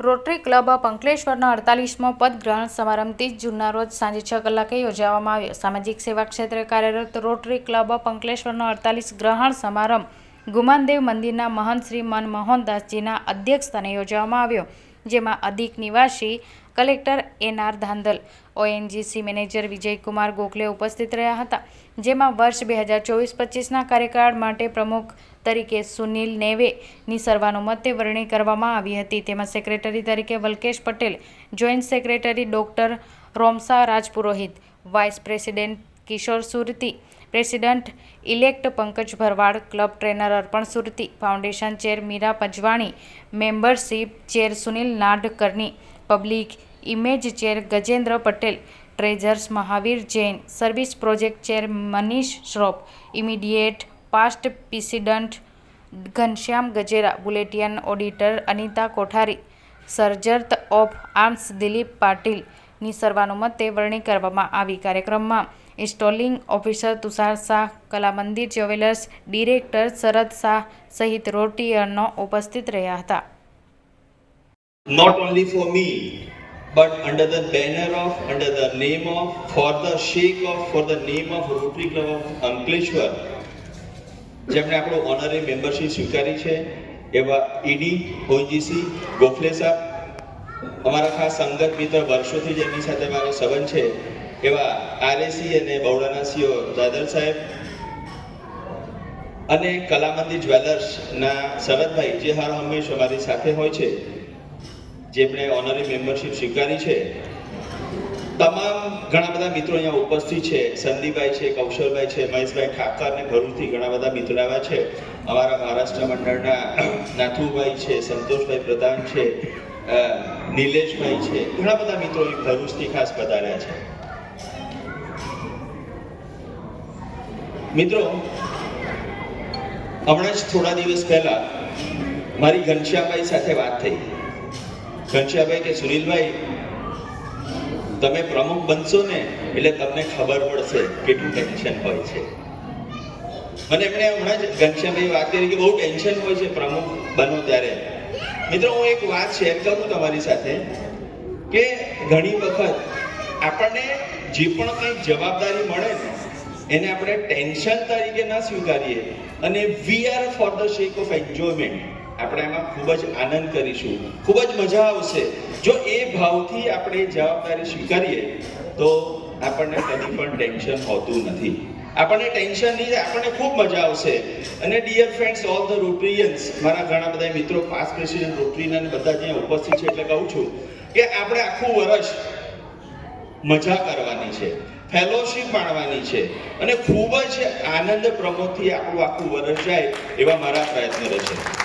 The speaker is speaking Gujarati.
રોટરી ક્લબ પંકલેશ્વરના અડતાલીસમો પદગ્રહણ સમારંભ ત્રીસ જૂનના રોજ સાંજે છ કલાકે યોજવામાં આવ્યો. સામાજિક સેવા ક્ષેત્રે કાર્યરત રોટરી ક્લબ પંકલેશ્વરનો અડતાલીસ ગ્રહણ સમારંભ ગુમાનદેવ મંદિરના મહંત શ્રી મનમોહન દાસજીના અધ્યક્ષસ્થાને યોજવામાં આવ્યો. જેમાં અધિક નિવાસી collector N R Dhandhal, ONGC manager Vijaykumar Gokhale ઉપસ્થિત રહ્યા હતા, જેમાં વર્ષ બે હજાર ચોવીસ પચીસના કાર્યકાળ માટે પ્રમુખ તરીકે સુનિલ નેવેની સર્વાનુમતે વરણી કરવામાં આવી હતી. તેમાં સેક્રેટરી તરીકે Valkesh Patel, joint secretary doctor Romsa Rajpurohit, vice president Kishore Surti, president elect Pankaj Bharwad, club trainer Arpan Surti, foundation chair Meera Panjwani, membership chair Sunil Nadkarni public image chair Gajendra Patel, treasurer Mahavir Jain, service project chair Manish Shroff, immediate past president Ghanshyam Gajera, bulletin auditor Anita Kothari sergeant of arms Dilip પાટીલની સર્વાનુમતે વરણી કરવામાં આવી કાર્યક્રમમાં installing officer Tushar Shah Kalamandir jewellers director Sharad Shah સહિત રોટીયનો ઉપસ્થિત રહ્યા હતા. Not only for me, but under the banner of, under the name of, for the sake of, for the name of Rotary Club of Ankleshwar જેમણે આપણો ઓનરી મેમ્બરશીપ સ્વીકારી છે એવા ઈડી ઓજીસી ગોખલે સાહેબ અમારા ખાસ સંગત મિત્ર વર્ષોથી જેમની સાથે મારો સંબંધ છે, એવા આરએસી અને બવડાના સીઓ દાદર સાહેબ અને કલામંદિર જ્વેલર્સના શરદભાઈ જે હર હંમેશ અમારી સાથે હોય છે જેમણે ઓનરી મેમ્બરશીપ સ્વીકારી છે. તમામ ઘણા બધા મિત્રો અહીંયા ઉપસ્થિત છે, સંદીપભાઈ છે, કૌશલભાઈ છે, મહેશભાઈ ઠાકર ને ભરૂચથી ઘણા બધા મિત્રો આવ્યા છે. અમારા મહારાષ્ટ્ર મંડળના નાથુભાઈ છે, સંતોષભાઈ પ્રધાન છે નિલેશભાઈ છે. ઘણા બધા મિત્રો ભરૂચથી ખાસ પધાર્યા છે. મિત્રો, હમણાં જ થોડા દિવસ પહેલા મારી ઘનશ્યામભાઈ સાથે વાત થઈ. ઘનશ્યામભાઈ કે, સુનિલભાઈ, તમે પ્રમુખ બનશો ને, એટલે તમને ખબર પડશે કેટલું ટેન્શન હોય છે. અને એમણે હમણાં જ ઘનશ્યામભાઈ વાત કરી કે બહુ ટેન્શન હોય છે પ્રમુખ બનો ત્યારે. મિત્રો, હું એક વાત શેર કરું તમારી સાથે કે ઘણી વખત આપણને જે પણ કંઈ જવાબદારી મળે ને, એને આપણે ટેન્શન તરીકે ના સ્વીકારીએ અને we are for the sake of enjoyment આપણે એમાં ખૂબ જ આનંદ કરીશું. ખૂબ જ મજા આવશે. જો એ ભાવથી આપણે જવાબદારી સ્વીકારીએ, તો આપણને કદી પણ ટેન્શન હોતું નથી. આપણને ટેન્શન નહીં આપણને ખૂબ મજા આવશે. અને dear friends all the rotarians મારા ઘણા બધા મિત્રો પાસ પ્રેસિડેન્ટ રોટરીના બધા જ્યાં ઉપસ્થિત છે એટલે કહું છું કે આપણે આખું વર્ષ મજા કરવાની છે ફેલોશિપ માણવાની છે અને ખૂબ જ આનંદ પ્રમોદથી આપણું આખું વર્ષ જાય એવા મારા પ્રયત્નો રહેશે